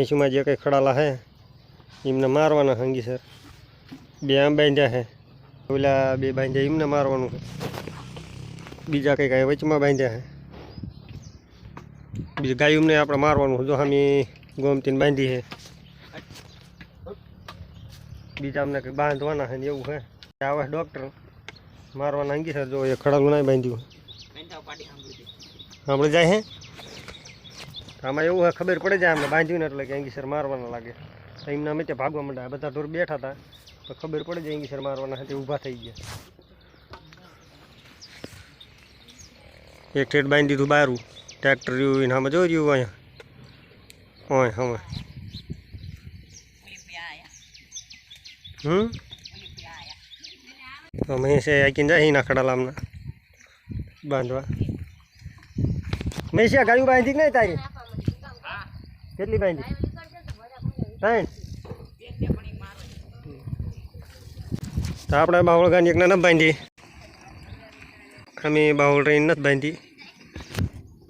એસીમાં જે કંઈ ખડાલા હે એમને મારવાના હંગી સર. બે આમ બાંધ્યા હે. ઓલા બે બાંધ્યા એમને મારવાનું છે બીજા કંઈ કાંઈ વચમાં બાંધ્યા હે. બીજું એમને આપણે મારવાનું જો હામી ગોમતીને બાંધી છે બીજા અમને કંઈ બાંધવાના છે એવું છે આવે ડૉક્ટર મારવાના અંગી સર. જો એ ખડાલું ના બાંધ્યું. આપણે જાય હે? આમાં એવું હોય, ખબર પડે જાય અમને, બાંધ્યું ને એટલે કે એંગીસર મારવાના લાગે. તો એમના અમે ત્યાં ભાગવા માંડ્યા. બધા ઢોર બેઠા હતા, તો ખબર પડે જાય એંગીસર મારવાના હતા ઊભા થઈ ગયા. એક ઠેઠ બાંધી દીધું બારું, ટ્રેક્ટર રહ્યું એને આમાં જોઈ રહ્યું અહીંયા. હોય હવે હમ? તો મેં છે આકીને જાય ખડાલા અમને બાંધવા. મેં છે ગાયું બાંધી નહીં તારી? કેટલી બાંધી ત્રણ તો આપણે બાવળ ગાંધી એકને નથી બાંધી. અમે બાવળ રહીને નથી બાંધી.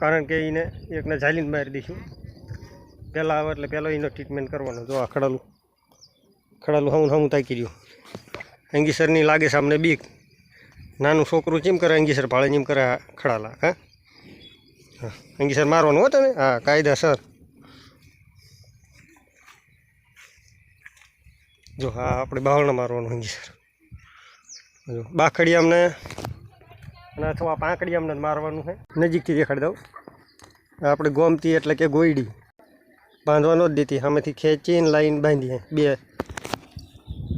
કારણ કે એને એકને ઝાલીને મારી દઈશું. પહેલાં આવે એટલે પહેલો એનો ટ્રીટમેન્ટ કરવાનો. જો આ ખડાલું. ખડાલું હમું હમું તાકી રહ્યું. અંગીસરની લાગે સામને બીક. નાનું છોકરું ચીમ કરે? અંગીસર ભાળે ચીમ કરે ખડાલા હા? હા. અંગીસર મારવાનું હો તમે? હા કાયદાસર જો, હા, આપણે બાવળને મારવાનું અંગીસર જો બાખડી અમને, અને અથવા પાંકડી અમને મારવાનું છે. નજીકથી દેખાડી દઉં. આપણે ગોમતી એટલે કે ગોયડી. બાંધવા ન જ દેતી સામેથી ખેંચીને લાઈન બાંધી બે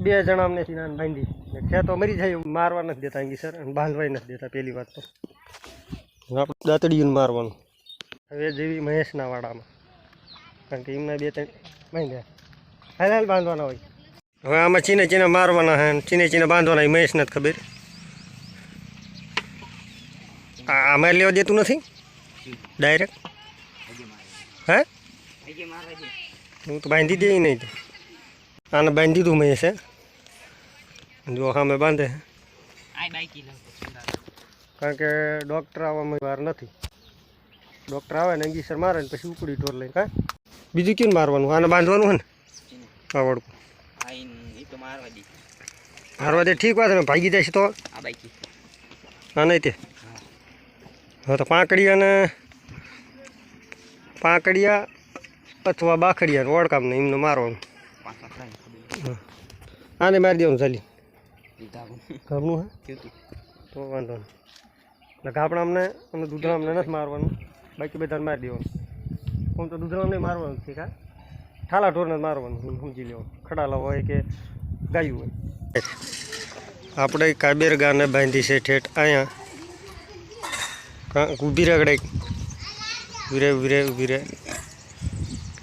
બે જણા અમને સીનાને બાંધી. ખેતો મરી જાય એવું મારવા નથી દેતા અંગીસર અને બાંધવાય નથી દેતા, પહેલી વાત તો. આપણે દાંતડીયું મારવાનું. હવે જેવી મહેશના વાડામાં. કારણ કે એમના બે ત્રણ બાંધ્યા. હાલ હાલ બાંધવાના હોય. હવે આમાં ચીને ચીને મારવાના હે, ચીને ચીને બાંધવાના, એ મહેશ નથી ખબર. આમાં લેવા દેતું નથી? ડાયરેક્ટ હે? હું તો બાંધી દે નહીં આને બાંધી દીધું મહેશે. જો સામે બાંધે. કારણ કે ડૉક્ટર આવવામાં વાર નથી. ડૉક્ટર આવે ને અંગીસર મારે ને પછી ઉકળી ઢોર લઈને, કાં? બીજું કેમ મારવાનું? આને બાંધવાનું હે ને? આવડતું મારવા દે ઠીક વાત ભાગી જાય છે તો? હા નહીં તે. હવે તો પાંકડીયાને પાંકડીયા અથવા બાખડિયા ઓળખામ ને એમને મારવાનું આને મારી દેવાનું ચાલી ઘરનું હે? તો. વાંધો નહીં. એટલે ગાપણા અમને અમને દૂધરા અમને નથી મારવાનું. બાકી બધાને મારી દેવાનું. કોણ તો દૂધરા અમને મારવાનું છે કા? ઠાલા ઢોરને મારવાનું હું સમજી લેવાનું ખડાલા હોય કે ગાયું હોય. આપણે કાબેર ગાને બાંધી છે ઠેઠ અહીંયા. કાં ઊભી રગડે ઊભી રે ઊભી રે ઊભી રે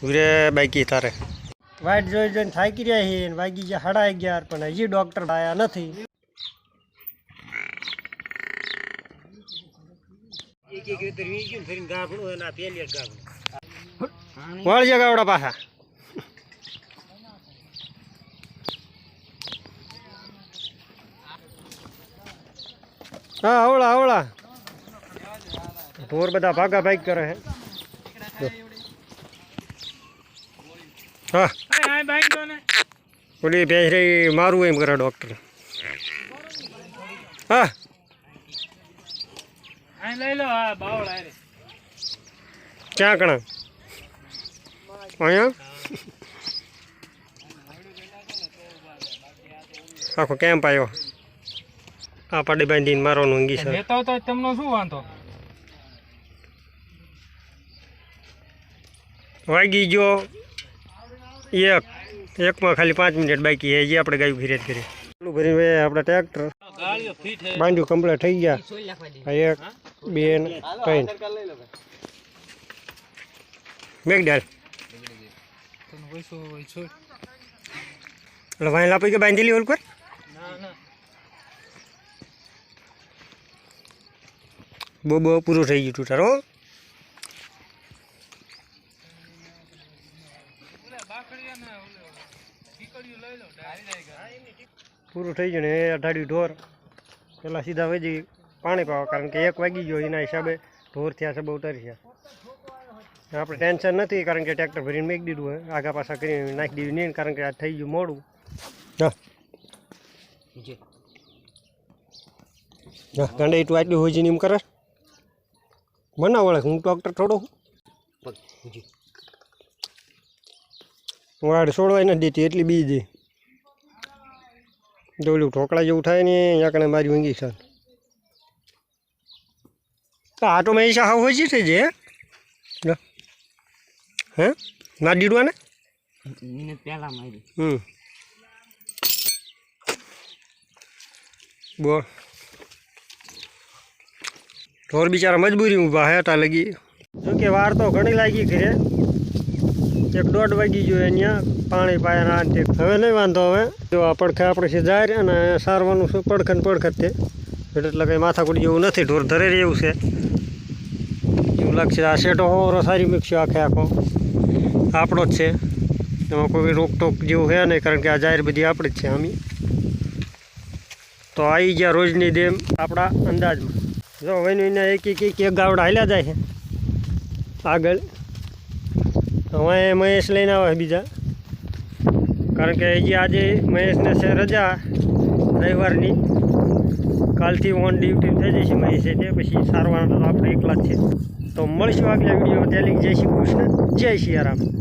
ઊભી રે બાકી તારે. વાઇટ જોઈ જોઈને થાકી રહ્યા છે ને વાગી ગયા સાડા અગિયાર પણ હજી ડૉક્ટર આવ્યા નથી. વળજે ગાવડા પાછા. હા, આવડા આવડા. ઢોર બધા ભાગા ભાગ કરે છે હા. ઓલી ભેંસ રહી મારું એમ કરે ડૉક્ટર હા. ક્યાં કણા? અહીંયા? આખો કેમ્પ આવ્યો. આ પાડી બાંધીને મારવાનું અંગી છે. લેતા તો તમને શું વાંધો? વાગી ગયો. એક. એકમાં ખાલી પાંચ મિનિટ બાકી છે. જે આપણે ગાયું ફિરે જ કરી ચાલુ ભરી ભાઈ આપણે ટ્રેક્ટર બાંધ્યું કમ્પ્લીટ થઈ ગયા. એક બે ત્રણ. મેઘડાલ એટલે વાઈન આપી કે બાંધી લી ઓલ કર ના ના બહુ બહુ પૂરું થઈ ગયું તું તારો પૂરું થઈ ગયું ને એ અઢાડી ઢોર. પેલા સીધા વેજી પાણી પાવા કારણ કે એક વાગી ગયો એના હિસાબે ઢોર થયા છે બહુ ઉતારી છે. આપણે ટેન્શન નથી કારણ કે ટ્રેક્ટર ભરીને મેકી દીધું હોય. આગા પાછા કરીને નાખી દીધું નહીં કારણ કે આ થઈ ગયું મોડું. હા. ગાંડા તું આટલું હોય છે ને એમ કરે? બનાવ વળે હું ડૉક્ટર થોડો હું વાડ છોડવાય નથી દેતી એટલી બીજી જોયું ઢોકળા જેવું થાય ને અહીંયા કણે મારી ઊંઘી છે. તો આટો મેં ઈશા હાવ હોય છે જે. હે? હે? ના દીડવા ને? હમ. બોલ. ઢોર બિચારા મજબૂરી ઊભા હે તા લગી. જો કે વાર તો ઘણી લાગી ઘરે. એક દોઢ વાગી ગયો અહીંયા પાણી પાયા હવે નહીં વાંધો હવે. જો આ પડખે આપણે જાય અને સારવાનું શું પડખે ને પડખે તે એટલે કંઈ માથાકૂટ જેવું નથી, ઢોર ધરે એવું છે. એવું લાગશે આ શેટો હોરો સારી મૂકશો આખે આખો. આપણો જ છે. એમાં કોઈ રોકટોક જેવું છે નહીં, કારણ કે આ જાહેર બધી આપણી જ છે, આમી. તો આવી ગયા રોજની દેમ આપણા અંદાજમાં. જો વહીને એક એક એક એક ગાવડા હાલ્યા જાય છે. આગળ. હવે મહેશ લઈને આવે બીજા. કારણ કે હજી આજે મહેશને છે રજા રવિવારની. કાલથી ઓન ડ્યુટી થઈ જશે મહેશે તે પછી સારવાર આપણે એકલા જ છે તો મળશું આગલા વીડિયો ત્યાં જય શ્રી કૃષ્ણ. જય સિયારામ